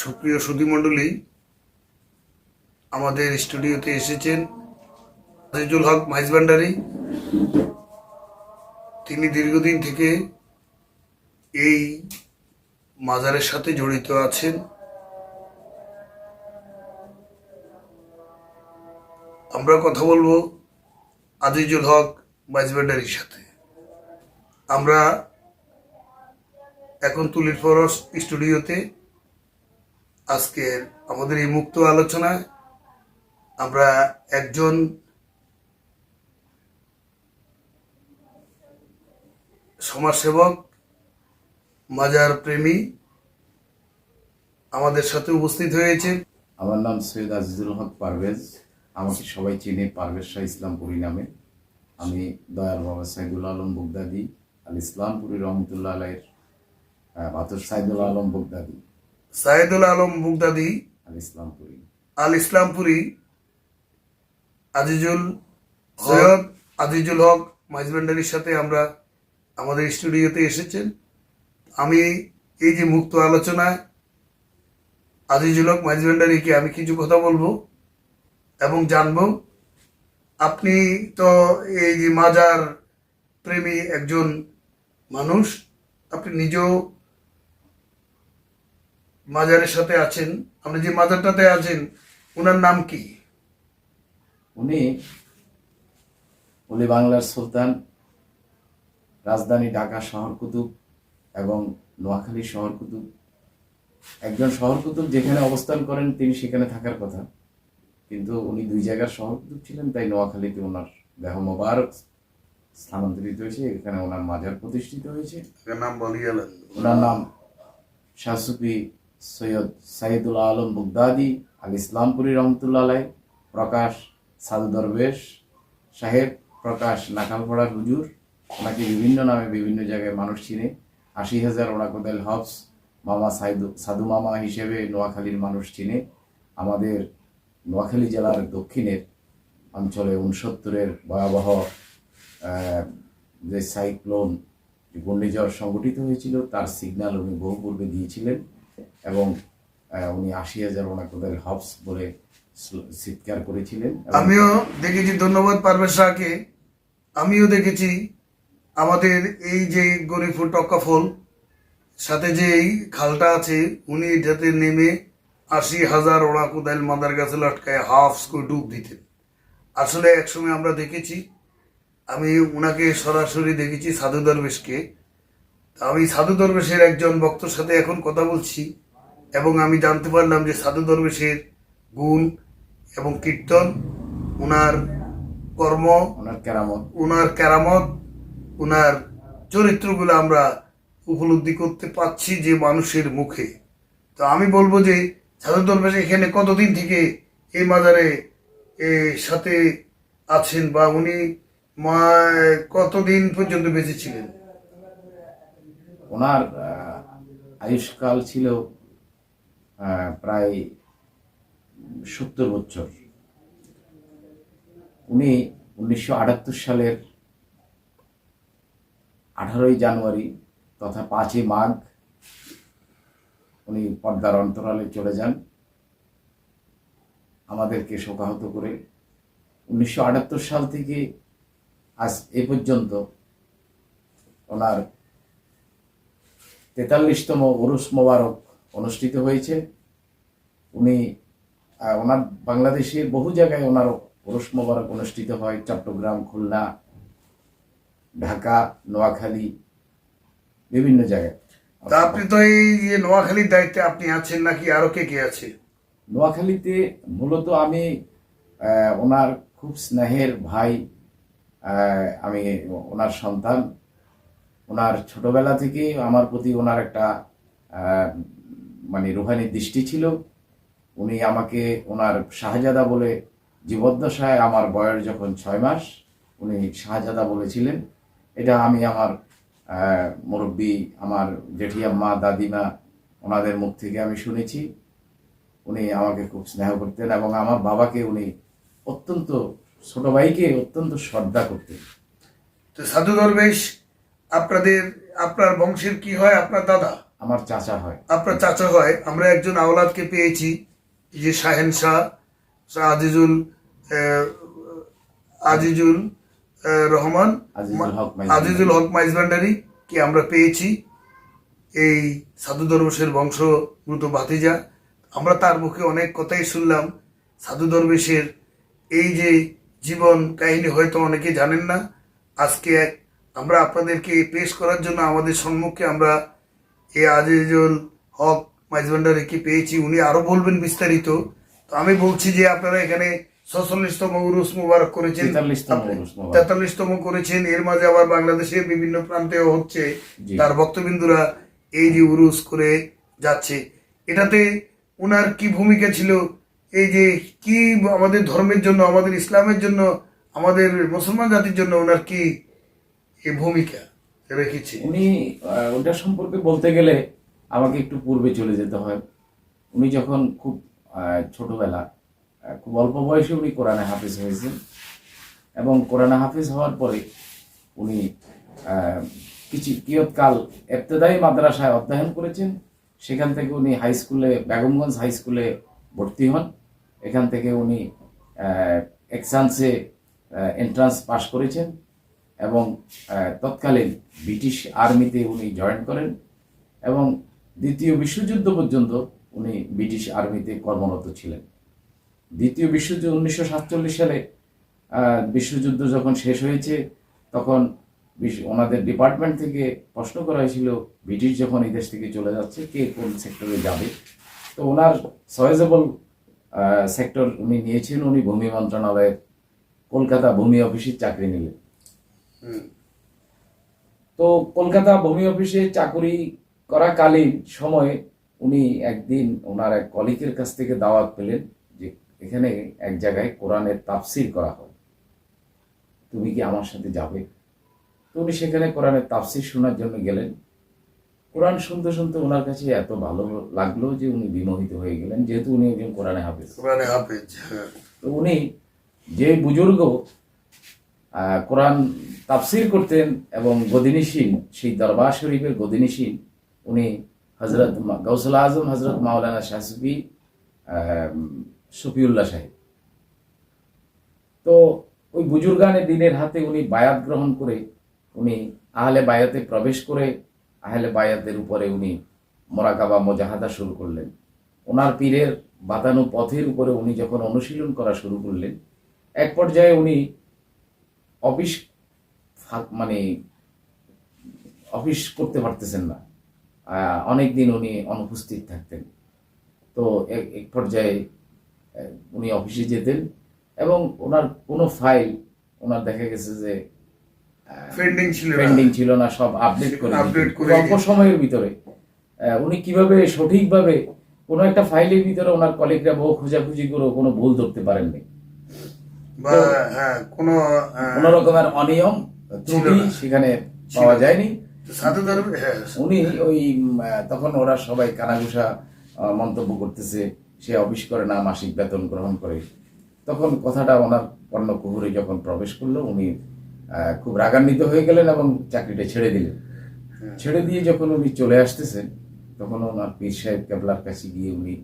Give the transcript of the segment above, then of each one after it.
সুপ্রিয় সুধীমণ্ডলী, আমাদের স্টুডিওতে এসেছেন আজিজুল হক মাইজ মাইজভান্ডারি তিনি দীর্ঘদিন থেকে এই মাজারের সাথে জড়িত আছেন। আমরা কথা বলব আজিজুল হক মাইজভান্ডারির সাথে। আমরা এখন তুলির ফরস স্টুডিওতে আজকের আমাদের এই মুক্ত আলোচনায় আমরা একজন সমাজসেবক, মাজার প্রেমী আমাদের সাথে উপস্থিত হয়েছে। আমার নাম সৈয়দ আজিজুল হক পারভেজ। আমাকে সবাই চিনে পারভেজ শাহ ইসলামপুরি নামে। আমি দয়াল বাবা সাইদুল আলম বগদাদি আল ইসলামপুরি রহমতুল্লাহ আলাইয়ের বাতর সাইদুল আলম বগদাদি। সাইদুল আলম বুগদাদি আল ইসলামপুরি। আল ইসলামপুরি আজিজুল সৈয়দ আজিজুল হক মাইজভান্ডারির সাথে আমরা আমাদের স্টুডিওতে এসেছেন। আমি এই যে মুক্ত আলোচনায় আজিজুল হক মাইজভান্ডারিকে আমি কিছু কথা বলব এবং জানব। আপনি তো এই যে মাজার প্রেমী একজন মানুষ আপনি নিজেও মাজারের সাথে আছেন। আপনি যে মাজারটাতে আছেন ওনার নাম কি? উনি উনি বাংলার সুলতান রাজধানী ঢাকা শহর কুতুব এবং নোয়াখালী শহর কুতুব। একজন শহর কুতুব যেখানে অবস্থান করেন তিনি সেখানে থাকার কথা। কিন্তু উনি দুই জায়গার শহর কুতুব ছিলেন তাই নোয়াখালীতে ওনার দেহ মোবারক স্থানান্তরিত হয়েছে। এখানে ওনার মাজার প্রতিষ্ঠিত হয়েছে। ওনার নাম ওনার নাম শাহসুফি সৈয়দ সাইদুল আলম বুগদাদি, আল ইসলামপুরি রহমতুল্লাহ প্রকাশ সাধু দরবেশ, সাহেব প্রকাশ নাকালপাড়া হুজুর, ওনাকে বিভিন্ন নামে বিভিন্ন জায়গায় মানুষ চিনে। আশি হাজার ওনাকোদাল হবস মামা সাইদু, সাধু মামা হিসেবে নোয়াখালীর মানুষ চিনে। আমাদের নোয়াখালী জেলার দক্ষিণের অঞ্চলে উনসত্তরের ভয়াবহ যে সাইক্লোন ঘূর্ণিঝড় সংগঠিত হয়েছিল, তার সিগন্যাল উনি বহু পূর্বে দিয়েছিলেন। এবং উনি আশি হাজার ওনাকোদাল হবস বলে চিৎকার করেছিলেন। আমিও দেখেছি, ধন্যবাদ পারভেজ শাহকে। আমিও দেখেছি আমাদের এই যে গরিবপুর টক্কাফল সাথে যে এই খালটা আছে, উনি এটাতে নেমে আশি হাজার ওড়া কোদাইল মাদার গাছে লটকায় হাফ স্কুল ডুব দিতেন। আসলে একসময় আমরা দেখেছি, আমি ওনাকে সরাসরি দেখেছি সাধু দরবেশকে। আমি সাধু দরবেশের একজন বক্তর সাথে এখন কথা বলছি। এবং আমি জানতে পারলাম যে সাধু দরবেশের গুণ এবং কীর্তন ওনার কর্ম ওনার কেরামত। ওনার কেরামত ওনার চরিত্রগুলো আমরা উপলব্ধি করতে পাচ্ছি যে মানুষের মুখে। তো আমি বলব যে সাধু দরবেশ এখানে কতদিন থেকে এই মাজারে এ, সাথে আছেন বা উনি মা- কতদিন পর্যন্ত বেঁচে ছিলেন? ওনার আয়ুষ্কাল ছিল প্রায় সত্তর বছর। উনি উনিশশো আটাত্তর সালের আঠারোই জানুয়ারি তথা পাঁচই মাঘ উনি পর্দার অন্তরালে চলে যান। আমাদেরকে শোকাহত করে উনিশশো আটাত্তর সাল থেকে আজ এ পর্যন্ত ওনার তেতাল্লিশতম ওরস মোবারক অনুষ্ঠিত হয়েছে। উনি ওনার বাংলাদেশের বহু জায়গায় ওনার ওরস মোবারক অনুষ্ঠিত হয়। চট্টগ্রাম খুলনা ঢাকা নোয়াখালী বিভিন্ন জায়গায়। তা আপনি তো এই যে নোয়াখালীর দায়িত্বে আপনি আছেন নাকি? আরও কে কে আছে? নোয়াখালীতে মূলত আমি ওনার খুব স্নেহের ভাই আমি ওনার সন্তান। ওনার ছোটবেলা থেকে আমার প্রতি ওনার একটা মানে রুহানি দৃষ্টি ছিল, উনি আমাকে ওনার শাহজাদা বলে জীবদ্দশায় আমার বয়স যখন ছয় মাস, উনি শাহজাদা বলেছিলেন। এটা আমি আমার মুরব্বী, আমার জেঠিয়াম্মা, দাদিমা, ওনাদের মুখ থেকে আমি শুনেছি। উনি আমাকে খুব স্নেহ করতেন এবং আমার বাবাকে উনি অত্যন্ত, ছোট ভাইকে অত্যন্ত শ্রদ্ধা করতেন। তো সাধু দরবেশ আপনাদের, আপনার বংশের কি হয়, আপনার দাদা? আমার চাচা হয়। আপনার চাচা হয়। আমরা একজন আওলাদকে পেয়েছি যে শাহেন শাহ আজিজুল আজিজুল রহমান আজিজুল হক মাইজ আজিজুল হক মাইজ ভান্ডারি কে আমরা পেয়েছি। এই সাধু দরবেশের বংশগত ভাতিজা। আমরা তার মুখে অনেক কথাই শুনলাম। সাধু দরবেশের এই যে জীবন কাহিনী হয়তো অনেকে জানেন না। আজকে আমরা আপনাদেরকে পেশ করার জন্য আমাদের সম্মুখে আমরা এই আজিজুল হক মাইজ কি পেয়েছি উনি আরও বলবেন বিস্তারিত। তো আমি বলছি যে আপনারা এখানে ছচল্লিশতম উরুস মুবারক করেছেন। 43তম আপনি- উরুস মুবারক। তেতাল্লিশতম করেছেন। এর মাঝে আবার বাংলাদেশের বিভিন্ন প্রান্তেও হচ্ছে। তার ভক্তবিন্দুরা এই যে উরুস করে যাচ্ছে। এটাতে উনার কি ভূমিকা ছিল? এই যে কি আমাদের ধর্মের জন্য আমাদের ইসলামের জন্য আমাদের মুসলমান জাতির জন্য ওনার কি ভূমিকা? রেখেছে। উনি ওটা সম্পর্কে বলতে গেলে আমাকে একটু পূর্বে চলে যেতে হয়। উনি যখন খুব ছোটবেলা খুব অল্প বয়সে উনি কোরআনে হাফিজ হয়েছেন এবং কোরআনে হাফিজ হওয়ার পরে উনি কিছু কিয়ৎকাল এফতেদায়ী মাদ্রাসায় অধ্যয়ন করেছেন। সেখান থেকে উনি হাই স্কুলে, বেগমগঞ্জ হাই স্কুলে ভর্তি হন। এখান থেকে উনি এক্সান্সে এন্ট্রান্স পাশ করেছেন। এবং তৎকালীন ব্রিটিশ আর্মিতে উনি জয়েন করেন এবং দ্বিতীয় বিশ্বযুদ্ধ পর্যন্ত উনি ব্রিটিশ আর্মিতে কর্মরত ছিলেন দ্বিতীয় বিশ্বযুদ্ধ উনিশশো সাতচল্লিশ সালে বিশ্বযুদ্ধ যখন শেষ হয়েছে, তখন ওনাদের ডিপার্টমেন্ট থেকে প্রশ্ন করা হয়েছিল, ব্রিটিশ যখন এই দেশ থেকে চলে যাচ্ছে, কে কোন সেক্টরে যাবে তো ওনার সয়েজেবল সেক্টর উনি নিয়েছেন, উনি ভূমি মন্ত্রণালয়ের কলকাতা ভূমি অফিসের চাকরি নিলেন। তো কলকাতা ভূমি অফিসে চাকরি করাকালীন সময়ে উনি একদিন ওনার এক কলিকের কাছ থেকে দাওয়াত পেলেন যে এখানে এক জায়গায় কোরআনের তাফসির করা হয়। তুমি কি আমার সাথে যাবে? তো উনি সেখানে কোরআনের তাফসির শোনার জন্য গেলেন। কোরআন শুনতে শুনতে ওনার কাছে এত ভালো লাগল যে উনি বিমোহিত হয়ে গেলেন যেহেতু উনি একজন কোরআনে হাফেজ। কোরআনে হাফেজ হ্যাঁ। তো উনি যে বুজুর্গ কোরআন তাফসির করতেন এবং গদিনিসীন সেই দরবার শরীফের গদিনিসীন উনি হজরত গৌসুল আজম হজরত মাওলানা শাহসুফি শফিউল্লাহ সাহেব। তো ওই বুজুর্গানের দিনের হাতে উনি বায়াত গ্রহণ করে, উনি আহলে বায়াতে প্রবেশ করে, আহলে বায়াতের উপরে উনি মোরাকাবা, মোজাহাদা শুরু করলেন। ওনার পীরের বাতানু পথের উপরে উনি যখন অনুশীলন করা শুরু করলেন, এক পর্যায়ে উনি অফিস মানে অফিস করতে পারতেছেন না। অনেক দিন উনি অনুপস্থিত থাকতেন। তো এক- পর্যায়ে উনি অফিসে যেতেন এবং ওনার কোনো ফাইল ওনার দেখা গেছে যে পেন্ডিং ছিল না। পেন্ডিং ছিল না সব আপডেট করে অল্প সময়ের ভিতরে। উনি কীভাবে সঠিকভাবে কোনো একটা ফাইলের ভিতরে ওনার কলিগরা বহু খোঁজাখুঁজি করে কোনো ভুল ধরতে পারেননি। বা হ্যাঁ কোনো আহ, কোন রকমের অনিয়ম ত্রুটি সেখানে পাওয়া যায়নি। হ্যাঁ উনি ওই তখন ওরা সবাই কানাঘুষা মন্তব্য করতেছে সে অফিস করে না মাসিক বেতন গ্রহণ করে। তখন কথাটা ওনার পণ্য কুহুরে যখন প্রবেশ করল উনি খুব রাগান্বিত হয়ে গেলেন এবং চাকরিটা ছেড়ে দিলেন। ছেড়ে দিয়ে যখন উনি চলে আসতেছেন তখন ওনার পীর সাহেব কেবলার কাছে গিয়ে উনি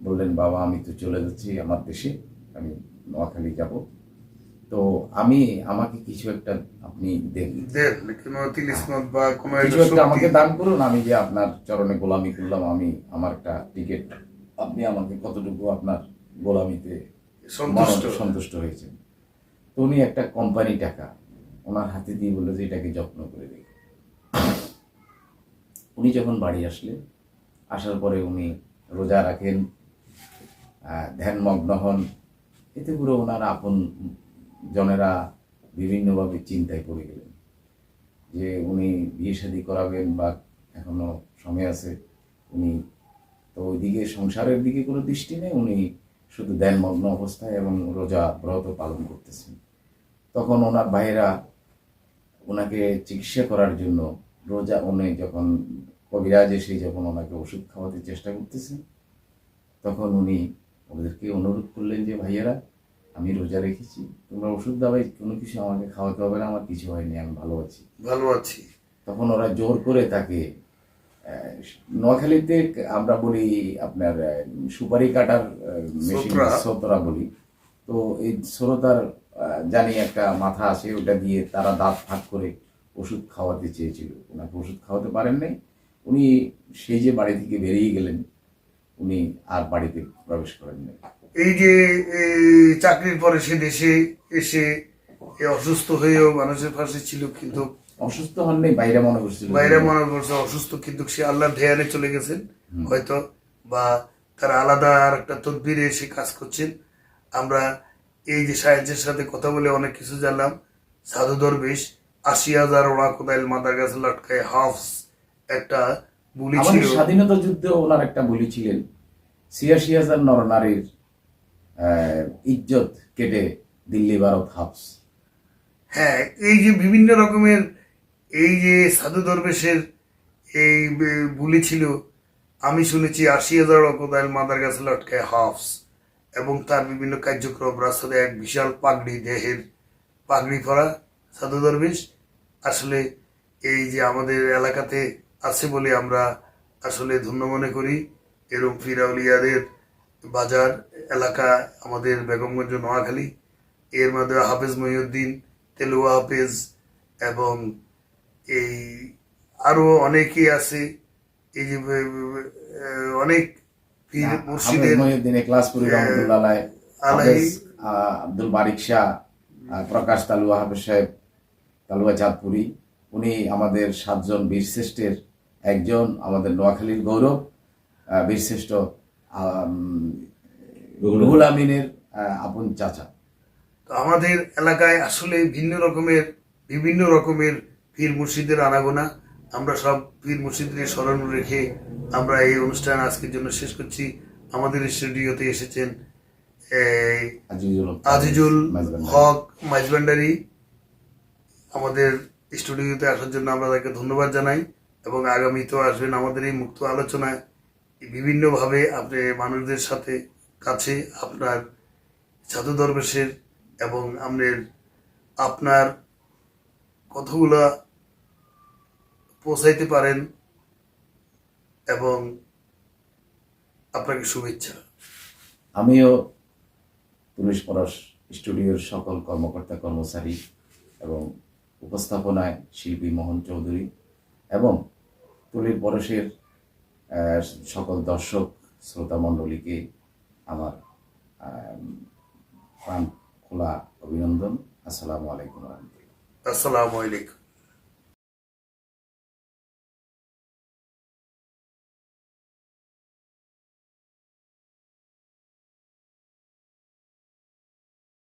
বললেন বাবা আমি তো চলে যাচ্ছি আমার দেশে আমি নোয়াখালী যাব। তো আমি আমাকে কিছু একটা আপনি দেন। বা কিছু একটা আমাকে দান করুন আমি যে আপনার চরণে গোলামি করলাম আমি আমার একটা টিকিট আপনি আমাকে কতটুকু আপনার গোলামিতে সন্তুষ্ট। সন্তুষ্ট হয়েছেন। তো উনি একটা কোম্পানি টাকা ওনার হাতে দিয়ে বলল যে এটাকে যত্ন করে রেখে উনি যখন বাড়ি আসলেন আসার পরে উনি রোজা রাখেন ধ্যানমগ্ন হন এতে করে ওনার আপন জনেরা বিভিন্নভাবে চিন্তায় পড়ে গেলেন যে উনি বিয়ে শাদী করাবেন বা এখনও সময় আছে, উনি তো ওইদিকে সংসারের দিকে কোনো দৃষ্টি নেই, উনি শুধু ধ্যানমগ্ন অবস্থায় এবং রোজা ব্রত পালন করতেছেন। তখন ওনার ভাইয়েরা ওনাকে চিকিৎসা করার জন্য রোজা উনি যখন কবিরাজ এসে যখন ওনাকে ওষুধ খাওয়াতে চেষ্টা করতেছেন, তখন উনি ওদেরকে অনুরোধ করলেন যে ভাইয়েরা আমি রোজা রেখেছি। তোমরা ওষুধ দাবাই কোনো কিছু আমাকে খাওয়াতে হবে না আমার কিছু হয়নি আমি ভালো আছি। ভালো আছি। তখন ওরা জোর করে তাকে নোয়াখালীতে আমরা বলি আপনার সুপারি কাটার মেশিন। সোতরা বলি। তো এই শ্রোতার জানি একটা মাথা আছে ওটা দিয়ে তারা দাঁত ফাঁক করে ওষুধ খাওয়াতে চেয়েছিল। ওনাকে ওষুধ খাওয়াতে পারেন নাই। উনি সেই যে বাড়ি থেকে বেরিয়ে গেলেন উনি আর বাড়িতে প্রবেশ করেন নাই। এই যে চাকরির পরে সে দেশে এসে অসুস্থ হয়েও মানুষের পাশে ছিল কিন্তু অসুস্থ হন নাই বাইরে মনে করছিল। বাইরে মনে করছে অসুস্থ কিন্তু সে আল্লাহর ধ্যানে চলে গেছেন হয়তো বা তার আলাদা আর একটা তদবিরে এসে কাজ করছেন। আমরা এই যে সাহেবের সাথে কথা বলে অনেক কিছু জানলাম। সাধু দরবেশ আশি হাজার ওড়া কোদাইল মাদার গাছে লটকায় হাফস একটা বুলি ছিল। স্বাধীনতা যুদ্ধে ওনার একটা বলি ছিলেন। ছিয়াশি হাজার নরনারীর ইজ্জত কেটে দিল্লি ভারত হাফস। হ্যাঁ এই যে বিভিন্ন রকমের এই যে সাধু দরবেশের এই বুলি ছিল, আমি শুনেছি আশি হাজার কোদাইল মাদার গাছে লটকায় হাফস এবং তার বিভিন্ন কার্যক্রম রাস্তাতে এক বিশাল পাগড়ি দেহের পাগড়ি পরা সাধু দরবেশ আসলে এই যে আমাদের এলাকাতে আছে বলে আমরা আসলে ধন্য মনে করি এরকম ফিরাউলিয়াদের বাজার এলাকা আমাদের বেগমগঞ্জ নোয়াখালী। এর মধ্যে হাফেজ মহিউদ্দিন তেলুয়া হাফেজ এবং এই আরও অনেকেই আছে। এই যে অনেক পীর মুর্শিদের আব্দুল বারিক শাহ প্রকাশ তালুয়া হাফেজ সাহেব তালুয়া চাঁদপুরি। উনি আমাদের সাতজন বীরশ্রেষ্ঠের একজন আমাদের নোয়াখালীর গৌরব বীরশ্রেষ্ঠ রুহুল আমিনের আপন চাচা। তো আমাদের এলাকায় আসলে ভিন্ন রকমের বিভিন্ন রকমের পীর মুর্শিদের আনাগোনা আমরা সব পীর মুর্শিদের স্মরণ রেখে আমরা এই অনুষ্ঠান আজকের জন্য শেষ করছি। আমাদের স্টুডিওতে এসেছেন আজিজুল হক। আজিজুল মাইজবান্ডারি। আমাদের স্টুডিওতে আসার জন্য আমরা তাকে ধন্যবাদ জানাই এবং আগামীতেও আসবেন আমাদের এই মুক্ত আলোচনায়। বিভিন্নভাবে আপনি মানুষদের সাথে কাছে আপনার সাধু দরবেশের এবং আপনার আপনার কথাগুলা পৌঁছাইতে পারেন এবং আপনাকে শুভেচ্ছা। আমিও পুলিশ পরশ স্টুডিওর সকল কর্মকর্তা কর্মচারী এবং উপস্থাপনায় শিল্পী মোহন চৌধুরী এবং তুলির পরশের সকল দর্শক শ্রোতা মণ্ডলীকে আমার প্রাণ খোলা অভিনন্দন। আসসালামু আলাইকুম আসসালামু আলাইকুম।